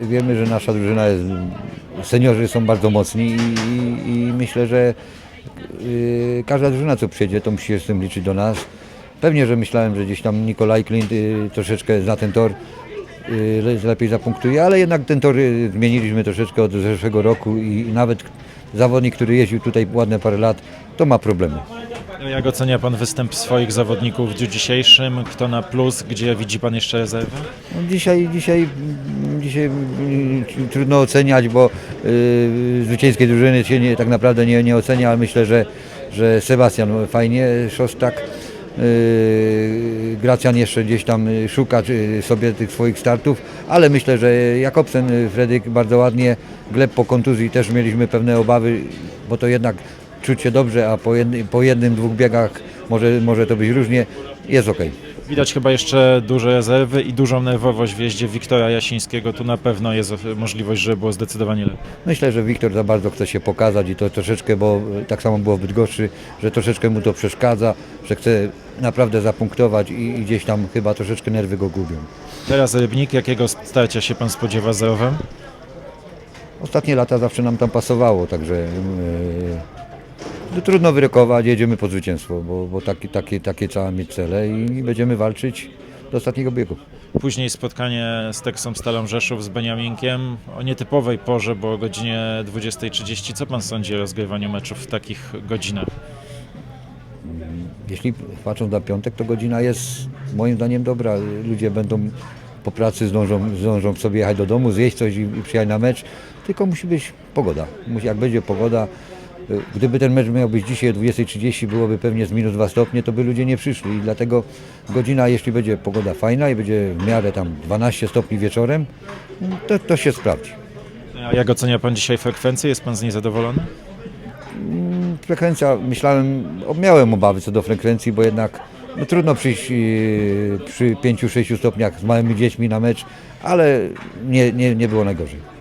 wiemy, że nasza drużyna jest, seniorzy są bardzo mocni i, i, i myślę, że y, każda drużyna co przyjedzie, to musi się z tym liczyć do nas. Pewnie, że myślałem, że gdzieś tam Nikolaj Klint y, troszeczkę zna ten tor, y, le- lepiej zapunktuje, ale jednak ten tor y, zmieniliśmy troszeczkę od zeszłego roku i, nawet zawodnik, który jeździł tutaj ładne parę lat, to ma problemy. Jak ocenia Pan występ swoich zawodników w dniu dzisiejszym? Kto na plus? Gdzie widzi Pan jeszcze rezerwy? No dzisiaj, dzisiaj, mm, trudno oceniać, bo y, drużyny się nie, tak naprawdę nie, nie ocenia, ale myślę, że, że Sebastian fajnie, Szostak, y, Gracjan jeszcze gdzieś tam y, szuka y, sobie tych swoich startów, ale myślę, że Jakobsen, y, Fredyk bardzo ładnie, Gleb po kontuzji też mieliśmy pewne obawy, bo to jednak czuć się dobrze, a po, jednym, po jednym, dwóch biegach może, może to być różnie, jest okej. Widać chyba jeszcze duże rezerwy i dużą nerwowość w jeździe Wiktora Jasińskiego. Tu na pewno jest możliwość, żeby było zdecydowanie lepiej. Myślę, że Wiktor za bardzo chce się pokazać i to troszeczkę, bo tak samo było w Bydgoszczy, że troszeczkę mu to przeszkadza, że chce naprawdę zapunktować i, i gdzieś tam chyba troszeczkę nerwy go gubią. Teraz Rybnik, jakiego starcia się Pan spodziewa z Rowem? Ostatnie lata zawsze nam tam pasowało, także yy, trudno wyrokować, jedziemy po zwycięstwo, bo, bo taki, takie, takie trzeba mieć cele i będziemy walczyć do ostatniego biegu. Później spotkanie z Teksą Stalą Rzeszów z Beniaminkiem o nietypowej porze, bo o godzinie 20.30. Co Pan sądzi o rozgrywaniu meczów w takich godzinach? Jeśli patrząc na piątek, to godzina jest moim zdaniem dobra. Ludzie będą po pracy, zdążą, zdążą sobie jechać do domu, zjeść coś i, i przyjechać na mecz. Tylko musi być pogoda. Musi, jak będzie pogoda, gdyby ten mecz miał być dzisiaj o 20.30, byłoby pewnie z minus 2 stopnie, to by ludzie nie przyszli. I dlatego godzina, jeśli będzie pogoda fajna i będzie w miarę tam 12 stopni wieczorem, to, to się sprawdzi. A jak ocenia Pan dzisiaj frekwencję? Jest Pan z niej zadowolony? Frekwencja, myślałem, miałem obawy co do frekwencji, bo jednak no, trudno przyjść yy, przy 5-6 stopniach z małymi dziećmi na mecz, ale nie, nie, nie było najgorzej.